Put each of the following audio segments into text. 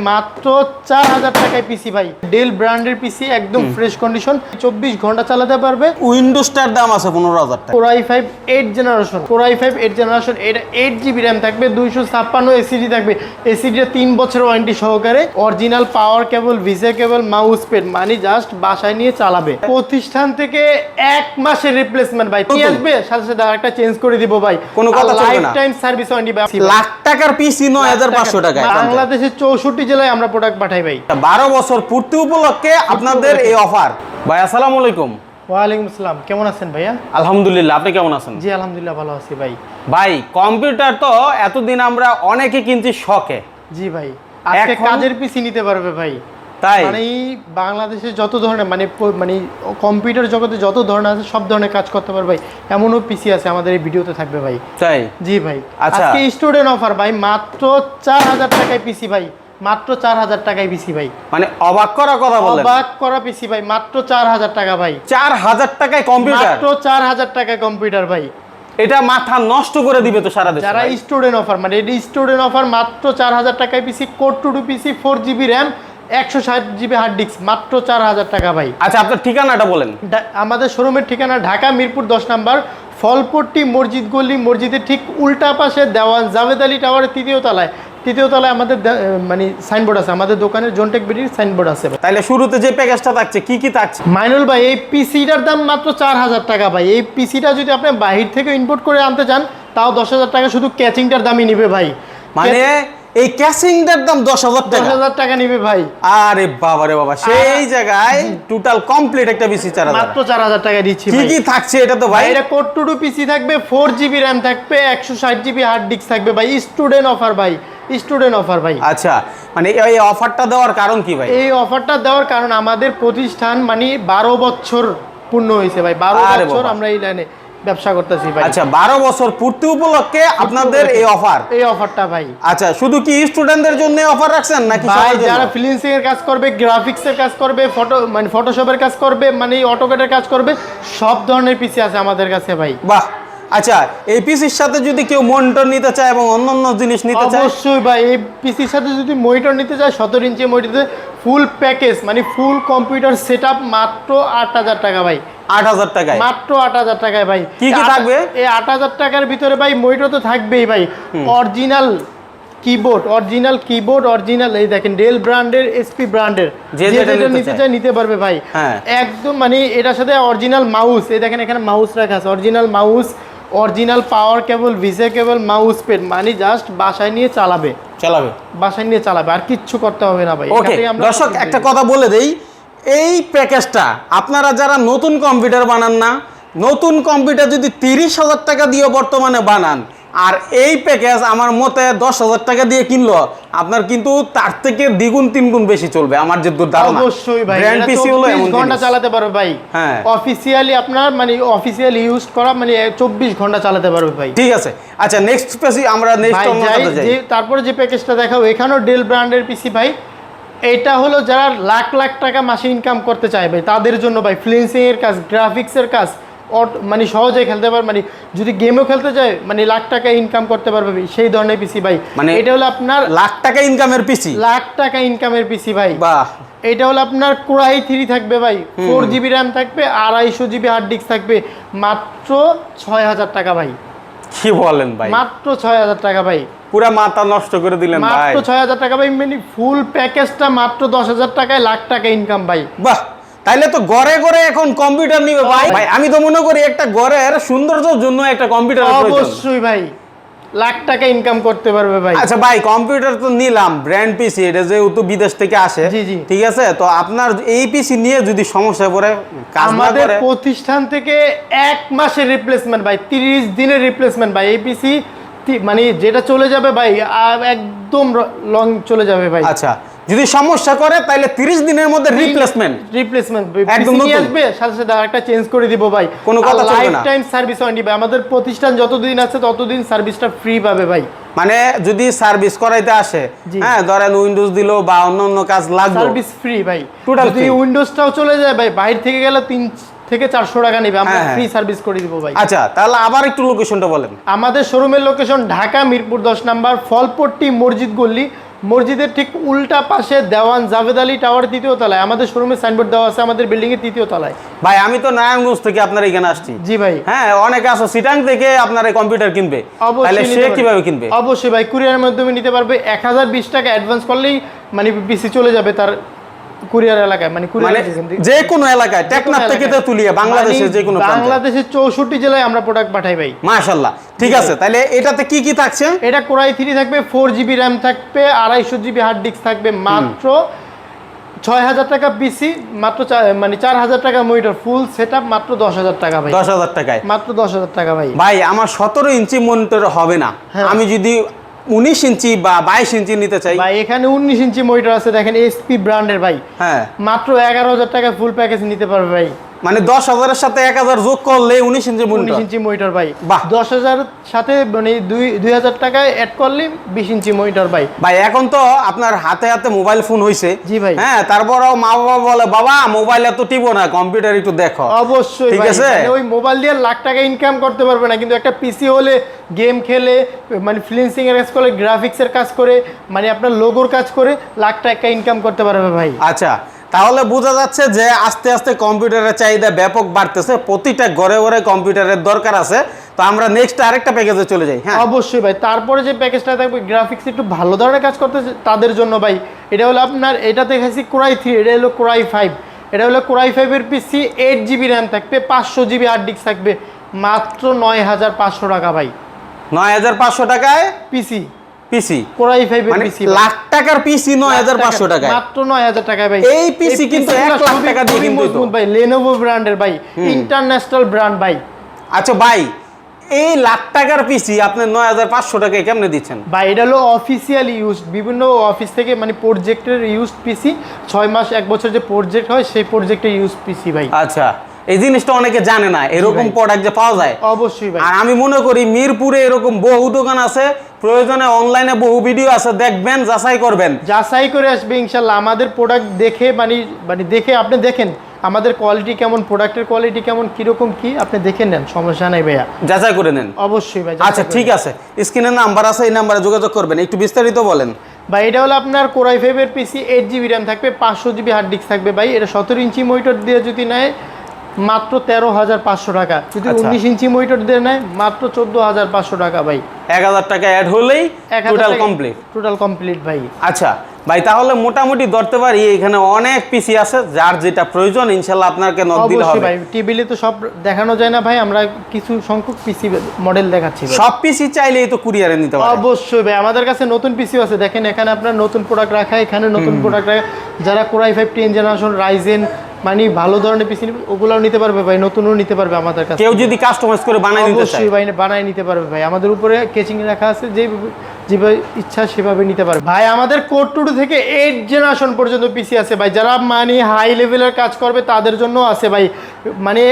মাত্র চার হাজার টাকায় পিসি ভাই। ডেল ব্র্যান্ডের পিসি একদম ফ্রেশ কন্ডিশন চব্বিশ ঘণ্টা চালাতে পারবে। উইন্ডোজটার দাম আছে পনেরো হাজার টাকা। Core i five eight generation core i five eight generation এটা এইট জিবি র্যাম থাকবে দুইশো ছাপ্পান্ন এসিডি থাকবে। এসিডিটা তিন বছর ওয়ারেন্টি সহকারে original power cable VGA cable mouse pad মানে জাস্ট বাসায় নিয়ে চালাবে। প্রতিষ্ঠান থেকে এক মাসের রিপ্লেসমেন্ট ভাই। কি আসবে? সাথে সাথে আরেকটা চেঞ্জ করে দিব ভাই। কোনো কথা চলবে lifetime service warranty lakh টাকার পিসি নয় হাজার পাঁচশো টাকায় বাংলাদেশের চৌষট্টি জেলায় আমরা প্রোডাক্ট পাঠাই ভাই। বারো বছর পূর্তি উপলক্ষে আপনাদের এই অফার ভাই আসসালামু আলাইকুম। ওয়ালাইকুম আসসালাম। কেমন আছেন ভাইয়া? আলহামদুলিল্লাহ আপনি কেমন আছেন? জি আলহামদুলিল্লাহ ভালো আছি ভাই। ভাই কম্পিউটার তো এতদিন আমরা অনেকে কিনছি শখে। জি ভাই আজকে কাজের পিসি নিতে পারবে ভাই। তাই? মানে বাংলাদেশে যত ধরনের মানে মানে কম্পিউটার জগতে যত ধরনের আছে সব ধরনের কাজ করতে পারবে ভাই। এমনও পিসি আছে আমাদের এই ভিডিওতে থাকবে ভাই। তাই? জি ভাই। আচ্ছা। আজকে স্টুডেন্ট অফার ভাই মাত্র চার হাজার টাকায় পিসি ভাই। মাত্র চার হাজার টাকায় পিসি ভাই। মানে অবাক করা কথা বলেন অবাক করা পিসি ভাই মাত্র চার হাজার টাকা ভাই। চার হাজার টাকায় কম্পিউটার? মাত্র চার হাজার টাকায় কম্পিউটার ভাই। এটা মাথা নষ্ট করে দিবে তো সারা দেশে যারা স্টুডেন্ট অফার মানে এটি স্টুডেন্ট অফার মাত্র চার হাজার টাকায় PC core two two PC four GB RAM একশো ষাট জিবি হার্ড ডিস্ক মাত্র চার হাজার টাকা ভাই। আচ্ছা আপনার ঠিকানাটা বলেন। আমাদের শোরুমের ঠিকানা ঢাকা মিরপুর দশ নম্বর ফলপট্টি মসজিদ গলি মসজিদের ঠিক উল্টা পাশে দেওয়ান জাভেদ আলী টাওয়ারের তৃতীয় তলায়। তৃতীয় তলায় আমাদের মানে সাইনবোর্ড আছে। আমাদের দোকানের জোনটেক বিডির সাইনবোর্ড আছে। তাইলে শুরুতে যে প্যাকেজটা থাকছে কি কি থাকছে? মাইনুল ভাই এই পিসিটার দাম মাত্র চার হাজার টাকা ভাই। এই পিসিটা যদি আপনি বাহির থেকে ইম্পোর্ট করে আনতে চান তাও দশ হাজার টাকা। শুধু ক্যাচিংটার দামই নিবে ভাই। মানে এই ক্যাসিংটার দাম দশ হাজার দশ টাকা হাজার টাকা নিবে ভাই। আরে বাবা রে বাবা সেই জায়গায় টোটাল কমপ্লিট একটা বিসি চার মাত্র চার হাজার টাকা দিচ্ছি কি কি থাকছে এটা তো ভাই? এটা কোড টু টু পিসি থাকবে ফোর জিবি র্যাম থাকবে একশো ষাট জিবি হার্ড ডিস্ক থাকবে ভাই। স্টুডেন্ট অফার ভাই। স্টুডেন্ট অফার ভাই। আচ্ছা মানে এই অফারটা দেওয়ার কারণ কি ভাই? এই অফারটা দেওয়ার কারণ আমাদের প্রতিষ্ঠান মানে বারো বছর পূর্ণ হয়েছে ভাই। বারো বছর। আমরা এই লাইনে ব্যবসা করতেছি ভাই। আচ্ছা বারো বছর পূর্তি উপলক্ষে আপনাদের এই অফার? এই অফারটা ভাই। আচ্ছা শুধু কি স্টুডেন্টদের জন্য অফার রাখছেন নাকি ভাই সবার জন্য? যারা ফ্রিল্যান্সিং এর কাজ করবে গ্রাফিক্স এর কাজ করবে ফটো মানে ফটোশপের কাজ করবে মানে অটোকেটের কাজ করবে সব ধরনের পিসি আছে আমাদের কাছে ভাই। বাহ আচ্ছা এই পিসির সাথে যদি কেউ মনিটর নিতে চায় এবং অন্য অন্য জিনিস নিতে চায়? অবশ্যই ভাই এই পিসির সাথে যদি মনিটর নিতে চায় সতেরো ইঞ্চি মনিটর ফুল প্যাকেজ মানে ফুল কম্পিউটার সেট মাত্র আট হাজার টাকা ভাই। আট হাজার টাকায়? মাত্র আট হাজার টাকায় ভাই। কি কি থাকবে? এই আট হাজার টাকার ভিতরে ভাই মনিটর তো থাকবেই ভাই। Original keyboard original keyboard original এই দেখেন ডেল ব্র্যান্ডের এসপি ব্র্যান্ডের যে যেটা নিতে। চায়। নিতে পারবে ভাই। হ্যাঁ। একদম মানে এটার সাথে অরিজিনাল মাউস এই দেখেন এখানে মাউস রাখা আছে। Original mouse original power cable VGA cable mouse pad মানে জাস্ট বাসায় নিয়ে চালাবে। চালাবে। বাসায় নিয়ে চালাবে আর কিচ্ছু করতে হবে না ভাই। ওকে দর্শক একটা কথা বলে দেই এই প্যাকেজটা আপনারা যারা নতুন কম্পিউটার বানান না নতুন কম্পিউটার যদি তিরিশ হাজার টাকা দিয়ে বর্তমানে বানান আর এই প্যাকেজ আমার মতে দশ হাজার টাকা দিয়ে কিনলো আপনার কিন্তু তার থেকে দ্বিগুণ তিনগুণ বেশি চলবে আমার যে ধারণা অবশ্যই ভাই ব্র্যান্ড এটা পিসি হলো এমন ঘণ্টা চালাতে পারবে ভাই। হ্যাঁ। অফিসিয়ালি আপনার মানে অফিসিয়ালি ইউজ করা মানে চব্বিশ ঘণ্টা চালাতে পারবে ভাই। ঠিক আছে। আচ্ছা নেক্সট পেসি আমরা নেক্সট যাই তারপরে যে প্যাকেজটা দেখাবো এখানেও ডেল ব্র্যান্ডের পিসি ভাই। এটা হলো যারা লাখ লাখ টাকা মাসে ইনকাম করতে চায় ভাই তাদের জন্য ভাই ফ্লিন্সিং এর কাজ গ্রাফিক্সের কাজ মানে সহজে খেলতে পারবে মানে যদি গেমও খেলতে চায় মানে লাখ টাকা ইনকাম করতে পারবে সেই ধরনের পিসি ভাই। মানে এটা হলো আপনার লাখ টাকা ইনকামের পিসি লাখ টাকা ইনকামের পিসি ভাই। বাহ। এটা হলো আপনার কোরাই থ্রি থাকবে ভাই ফোর জিবি র্যাম থাকবে আড়াইশো জিবি হার্ড ডিস্ক থাকবে মাত্র ছয় হাজার টাকা ভাই। কি বলেন ভাই? মাত্র ছয় হাজার টাকা ভাই। পুরা মাথা নষ্ট করে দিলেন ভাই। মাত্র ছয় হাজার টাকা ভাই মানে ফুল প্যাকেজটা মাত্র দশ হাজার টাকায় লাখ টাকা ইনকাম ভাই। বাহ। তাইলে তো গড়ে গড়ে এখন কম্পিউটার নিবে ভাই। ভাই আমি তো মনে করি একটা ঘরের সৌন্দর্যের জন্য একটা কম্পিউটার অবশ্যই ভাই। লাখ টাকা ইনকাম করতে পারবে ভাই। আচ্ছা ভাই কম্পিউটার তো নিলাম ব্র্যান্ড পিসি এটা যেহেতু বিদেশ থেকে আসে। ঠিক আছে? তো আপনার এই পিসি নিয়ে যদি সমস্যা পড়ে কাজ না আমাদের প্রতিষ্ঠান থেকে এক মাসের রিপ্লেসমেন্ট ভাই তিরিশ দিনের রিপ্লেসমেন্ট ভাই। এই পিসি মানে যেটা চলে যাবে ভাই একদম লং চলে যাবে ভাই। আচ্ছা যদি সমস্যা করে তাহলে 30 দিনের মধ্যে রিপ্লেসমেন্ট রিপ্লেসমেন্ট একদম নতুন। আসবে সাথে সাথে আরেকটা চেঞ্জ করে দিব ভাই। কোনো কথা চলবে না। লাইফ টাইম সার্ভিস ওয়ারেন্টি ভাই আমাদের প্রতিষ্ঠান যতদিন আছে ততদিন সার্ভিসটা ফ্রি পাবে ভাই। মানে যদি সার্ভিস করাইতে আসে হ্যাঁ ধরেন উইন্ডোজ দিল বা অন্য অন্য কাজ লাগবে সার্ভিস ফ্রি ভাই। Total যদি উইন্ডোজটাও চলে যায় ভাই বাইরে থেকে গেলে তিন থেকে চারশো টাকা নেবে। আমরা হ্যাঁ, হ্যাঁ। ফ্রি সার্ভিস করে দিব ভাই। আচ্ছা তাহলে আবার একটু লোকেশনটা বলেন। আমাদের শোরুমের লোকেশন ঢাকা মিরপুর দশ নাম্বার ফলপট্টি মসজিদ গল্লি মসজিদের ঠিক উল্টা পাশে দেওয়ান জাভেদ আলী টাওয়ার তৃতীয় তলায় আমাদের শোরুমে সাইনবোর্ড দেওয়া আছে আমাদের বিল্ডিং এর তৃতীয় তলায়। ভাই আমি তো নারায়ণগঞ্জ থেকে আপনার এখানে আসছি। জি ভাই। হ্যাঁ অনেকে আসো সিটাং থেকে আপনার এই কম্পিউটার কিনবে। অবশ্যই তাহলে সে কীভাবে কিনবে? অবশ্যই ভাই কুরিয়ারের মাধ্যমে নিতে পারবে। এক হাজার বিশ টাকা অ্যাডভান্স করলেই মানে পিসি চলে যাবে তার কুরিয়ার এলাকায় মানে মানে কুরিয়ার যে কোনো এলাকায় টেকনাফ থেকে তুলিয়ে বাংলাদেশে যে কোনো বাংলাদেশের চৌষট্টি জেলায় আমরা প্রোডাক্ট পাঠাই ভাই। মাশাল্লাহ ঠিক আছে তাহলে এটাতে কি কি থাকছে? এটা কোরাই থ্রি থাকবে ফোর জিবি র্যাম থাকবে আড়াইশো জিবি হার্ড ডিস্ক থাকবে মাত্র ছয় হাজার টাকা পিসি মাত্র মানে চার হাজার টাকা মনিটর ফুল সেট মাত্র দশ হাজার টাকা ভাই। দশ হাজার টাকায়। মাত্র দশ হাজার টাকা ভাই। ভাই আমার সতেরো ইঞ্চি মনিটর হবে না। হ্যাঁ। আমি যদি উনিশ ইঞ্চি বা বাইশ ইঞ্চি নিতে চাই। ভাই এখানে উনিশ ইঞ্চি মনিটর আছে দেখেন এসপি ব্র্যান্ডের ভাই। হ্যাঁ। মাত্র এগারো হাজার টাকা ফুল প্যাকেজ নিতে পারবে ভাই। মানে দশ হাজারের সাথে এক হাজার যোগ করলে উনিশ ইঞ্চি উনিশ ইঞ্চি মনিটর ভাই বাহ। দশ হাজার সাথে মানে দুই দুই হাজার টাকায় অ্যাড করলে বিশ ইঞ্চি মনিটর ভাই ভাই এখন তো আপনার হাতে হাতে মোবাইল ফোন হয়েছে জি ভাই। হ্যাঁ তারপরেও মা বাবা বলে বাবা মোবাইল এত টিপো না কম্পিউটার একটু দেখো অবশ্যই ঠিক আছে? মানে ওই মোবাইল দিয়ে লাখ টাকা ইনকাম করতে পারবে না কিন্তু একটা পিসি হলে গেম খেলে মানে ফ্লিন্সিং এর কাজ করে গ্রাফিক্সের কাজ করে মানে আপনার লোগোর কাজ করে লাখ টাকা ইনকাম করতে পারবে ভাই আচ্ছা তাহলে বোঝা যাচ্ছে যে আস্তে আস্তে কম্পিউটারের চাহিদা ব্যাপক বাড়তেছে। প্রতিটা ঘরে ঘরে কম্পিউটারের দরকার আছে। তো আমরা নেক্সট আরেকটা প্যাকেজে চলে যাই হ্যাঁ? অবশ্যই ভাই। তারপরে যে প্যাকেজটা থাকবে গ্রাফিক্স একটু ভালো ধরনের কাজ করতে তাদের জন্য ভাই। এটা হলো আপনার এটা দেখাচ্ছি কোরাই থ্রি এটা হলো কোরাই ফাইভ এটা হলো কোরাই ফাইভের পিসি এইট জিবি র্যাম থাকবে পাঁচশো জিবি হার্ড ডিস্ক থাকবে। মাত্র নয় হাজার পাঁচশো টাকা ভাই। নয় হাজার পাঁচশো টাকায় পিসি পিসি কোরাই ফাইভের মানে পিসি লাখ টাকার পিসি নয় হাজার পাঁচশো টাকায়। মাত্র নয় হাজার টাকায় ভাই। এই PC কিন্তু PC একগুলো লাখ টাকা দিয়ে কিন্তু মজবুত ভাই। লেনোভো ব্র্যান্ডের ভাই। ইন্টারন্যাশনাল ব্র্যান্ড ভাই। আচ্ছা ভাই এই লাখ টাকার পিসি আপনি নয় হাজার পাঁচশো টাকায় কেমনে দিচ্ছেন? ভাই এটা হলো অফিসিয়াল ইউজ বিভিন্ন অফিস থেকে মানে প্রজেক্টের ইউজ পিসি ছয় মাস এক বছর যে প্রজেক্ট হয় সেই প্রজেক্টের ইউজ পিসি ভাই। আচ্ছা এই জিনিসটা অনেকে জানে না। এরকম প্রোডাক্ট যে পাওয়া যায়। অবশ্যই ভাই। আর আমি মনে করি মিরপুরে এরকম বহু দোকান আছে প্রয়োজনে অনলাইনে বহু ভিডিও আছে দেখবেন যাচাই করবেন। যাচাই করে আসবে ইনশাল্লাহ। আমাদের প্রোডাক্ট দেখে মানে মানে দেখে আপনি দেখেন আমাদের কোয়ালিটি কেমন প্রোডাক্টের কোয়ালিটি কেমন কীরকম কি আপনি দেখে নেন সমস্যা নাই ভাইয়া। যাচাই করে নেন। অবশ্যই ভাই আচ্ছা ঠিক আছে। স্ক্রিনের নাম্বার আছে এই নাম্বারে যোগাযোগ করবেন। একটু বিস্তারিত বলেন। ভাই এটা হলো আপনার কোরাই ফাইভের পিসি এইট জিবি র্যাম থাকবে পাঁচশো জিবি হার্ড ডিস্ক থাকবে ভাই। এটা সতেরো ইঞ্চি মনিটর দিয়ে যদি নেয় মাত্র তেরো হাজার পাঁচশো টাকা। যদি আচ্ছা। উনিশ ইঞ্চি মনিটর দিয়ে নেয় মাত্র চোদ্দ হাজার পাঁচশো টাকা ভাই। এক হাজার টাকা অ্যাড হলেই টোটাল কমপ্লিট টোটাল কমপ্লিট ভাই। আচ্ছা ভাই তাহলে মোটামুটি ধরতে পারি এখানে অনেক পিসি আছে যার যেটা প্রয়োজন ইনশাল্লাহ আপনাকে নক দিলে হবে। ভাই টিভিলে তো সব দেখানো যায় না ভাই আমরা কিছু সংখ্যক পিসি মডেল দেখাচ্ছি সব পিসি চাইলেই তো কুরিয়ারে নিতে পারে। অবশ্যই ভাই আমাদের কাছে নতুন পিসি আছে। দেখেন এখানে আপনার নতুন প্রোডাক্ট রাখা এখানে নতুন প্রোডাক্ট রাখা। যারা core i five ten generation Ryzen মানে ভালো ধরনের পিসি ওগুলোও নিতে পারবে ভাই নতুনও নিতে পারবে আমাদের কাছে কেউ যদি কাস্টমাইজ করে বানাই নিতে চায়। ভাই বানায় নিতে পারবে ভাই। আমাদের উপরে কেচিং রাখা আছে যে যেভাবে ইচ্ছা সেভাবে নিতে পারবে। ভাই আমাদের কোড টু থেকে এইট জেনারেশন পর্যন্ত পিসি আছে ভাই। যারা মানে হাই লেভেলের কাজ করবে তাদের জন্য আছে ভাই। মানে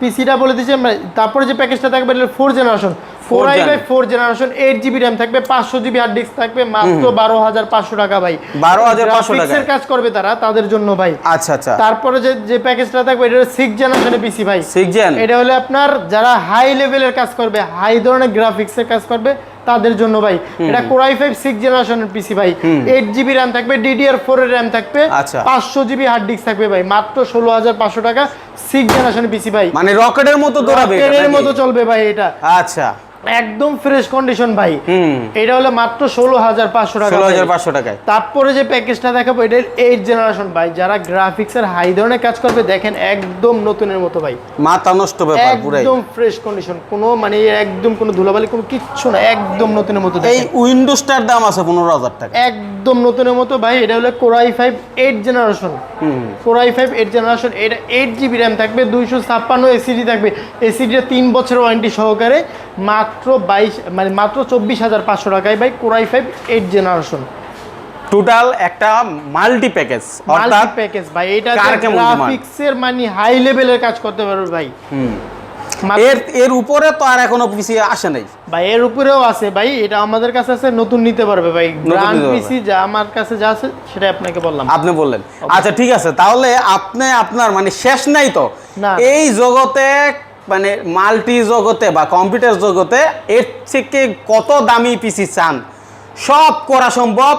পিসিটা বলে দিচ্ছে তারপরে যে প্যাকেজটা থাকবে four generation four I by four generation eight GB RAM থাকবে পাঁচশো জিবি হার্ড ডিস্ক থাকবে মাত্র বারো হাজার পাঁচশো টাকা ভাই। 12,500 টাকা। Graphics এর কাজ করবে তারা তাদের জন্য ভাই। আচ্ছা আচ্ছা। তারপরে যে যে প্যাকেজটা থাকবে এটা সিক্স জেনারেশনের পিসি ভাই। সিক্স জেন এটা হলে আপনার যারা হাই লেভেলের কাজ করবে হাই ধরনের গ্রাফিক্স এর কাজ করবে তাদের জন্য ভাই। এটা কোরাই ফাইভ সিক্স জেনারেশনের পিসি ভাই। এইট জিবি র্যাম থাকবে ডিডিআর ফোর এর র্যাম থাকবে আচ্ছা। পাঁচশো জিবি হার্ড ডিস্ক থাকবে ভাই। মাত্র ষোলো হাজার পাঁচশো টাকা সিক্স জেনারেশনের পিসি ভাই। মানে রকেটের মতো দৌড়াবে এটা রকেটের মতো চলবে ভাই এটা। আচ্ছা। একদম ফ্রেশ কন্ডিশন ভাই। এটা হলো মাত্র ষোলো হাজার পাঁচশো টাকা ষোলো হাজার পাঁচশো টাকায়। তারপরে যে প্যাকেজটা দেখাবো এটা এইট জেনারেশন ভাই। যারা গ্রাফিক্সের হাই ধরনের কাজ করবে দেখেন একদম নতুনের মতো ভাই। মাথা নষ্ট ব্যাপার একদম ফ্রেশ কন্ডিশন কোনো মানে একদম কোনো ধুলাবালি কোনো কিচ্ছু না একদম নতুনের মতো এই উইন্ডোজটার দাম আছে পনেরো হাজার টাকা। একদম নতুনের মতো ভাই এটা হলো core i five eight generation hmm. Core i five eight generation এটা এইট জিবি র্যাম থাকবে দুইশো ছাপ্পান্ন এসিডি থাকবে। এসিডিটা তিন বছর ওয়ারেন্টি সহকারে মাত্র বাইশ মানে মাত্র চব্বিশ হাজার পাঁচশো টাকায় ভাই core i five eight generation total একটা মাল্টি প্যাকেজ অর্থাৎ প্যাকেজ ভাই এটা? গ্রাফিক্সের মানে হাই লেভেলের কাজ করতে পারবে ভাই। হুম। এর এর উপরে তো আর এখনও পিসি আসে নাই। ভাই এর উপরেও আছে ভাই এটা আমাদের কাছে আছে নতুন নিতে পারবে ভাই। ব্র্যান্ড পিসি যা আমার কাছে যা আছে সেটা আপনাকে বললাম। আপনি বললেন। আচ্ছা ঠিক আছে তাহলে আপনি আপনার মানে শেষ নাই তো? এই জগতে মানে মাল্টি জগতে বা কম্পিউটার জগতে এর থেকে কত দামি পিসি চান? সব করা সম্ভব।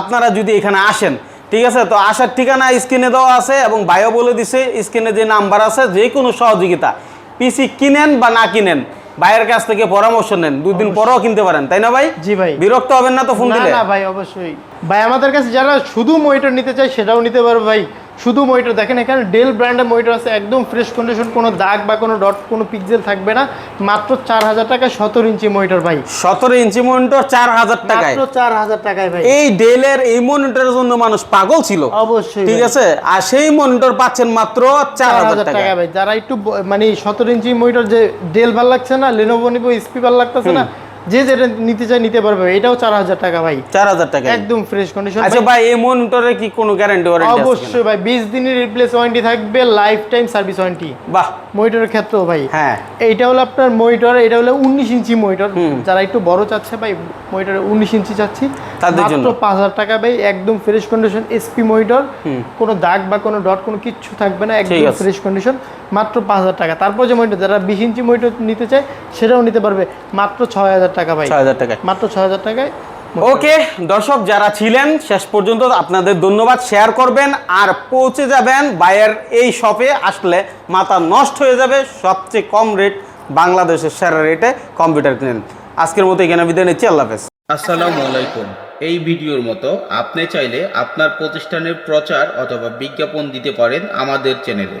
আপনারা যদি এখানে আসেন ঠিক আছে? তো আসার ঠিকানা স্ক্রিনে দেওয়া আছে এবং বায়ো বলে দিছে স্ক্রিনে যে নাম্বার আছে যে কোনো সহযোগিতা। পিসি কিনেন বা না কিনেন ভাইয়ের কাছ থেকে পরামর্শ নেন দুদিন পরও কিনতে পারেন। তাই না ভাই? জি ভাই। বিরক্ত হবেন না তো ফোন দিলে? না ভাই অবশ্যই। ভাই আমাদের কাছে যারা শুধু মনিটর নিতে চায় সেটাও নিতে পারবে ভাই। শুধু মনিটর দেখেন এখানে ডেল ব্র্যান্ডের মনিটর আছে একদম ফ্রেশ কন্ডিশন কোনো দাগ বা কোনো ডট কোনো পিক্সেল থাকবে না। মাত্র চার হাজার টাকা সতেরো ইঞ্চি মনিটর ভাই। সতেরো ইঞ্চি মনিটর চার হাজার টাকায়। চার হাজার টাকায় ভাই। এই ডেলের এই মনিটরের জন্য মানুষ পাগল ছিল। অবশ্যই ঠিক আছে? আর সেই মনিটর পাচ্ছেন মাত্র চার হাজার টাকা ভাই। যারা একটু মানে সতেরো ইঞ্চি মনিটর যে ডেল ভালো লাগছে না লেনোভো নিবো স্পি ভালো লাগতেছে না যে যেটা নিতে চায় নিতে পারবে এটাও চার হাজার টাকা ভাই। চার হাজার টাকা একদম ফ্রেশ কন্ডিশন আচ্ছা ভাই এই মনিটরে কি কোনো গ্যারান্টি ওয়ারেন্টি আছে অবশ্যই ভাই বিশ দিনের রিপ্লেস ওয়ারেন্টি থাকবে লাইফ টাইম সার্ভিস ওয়ারেন্টি বাহ। মনিটরের ক্ষেত্রেও ভাই। হ্যাঁ। এইটা হলো আপনার মনিটর এটা হলো উনিশ ইঞ্চি মনিটর। যারা একটু বড় চাচ্ছে ভাই মনিটর উনিশ ইঞ্চি চাচ্ছি। তাদের জন্য। মাত্র পাঁচ হাজার টাকা ভাই একদম ফ্রেশ কন্ডিশন এসপি মনিটর। কোনো দাগ বা কোনো ডট কোনো কিচ্ছু থাকবে না একদম ফ্রেশ কন্ডিশন মাত্র পাঁচ হাজার টাকা। তারপর যে মনিটর যারা বিশ ইঞ্চি মনিটর নিতে চায় সেটাও নিতে পারবে মাত্র ছয় হাজার টাকা ভাই। ছয় হাজার টাকায়। মাত্র ছয় হাজার টাকায় ওকে দর্শক যারা ছিলেন শেষ পর্যন্ত আপনাদের ধন্যবাদ। শেয়ার করবেন আর পৌঁছে যাবেন বাইয়ের এই শপে। আসলে মাথা নষ্ট হয়ে যাবে। সবচেয়ে কম রেট বাংলাদেশের সেরা রেটে কম্পিউটার কিনেন। আজকের মতো এখানে বিদায় নিচ্ছি। আল্লাহ হাফেজ। আসসালামু আলাইকুম। এই ভিডিওর মতো আপনি চাইলে আপনার প্রতিষ্ঠানের প্রচার অথবা বিজ্ঞাপন দিতে পারেন আমাদের চ্যানেলে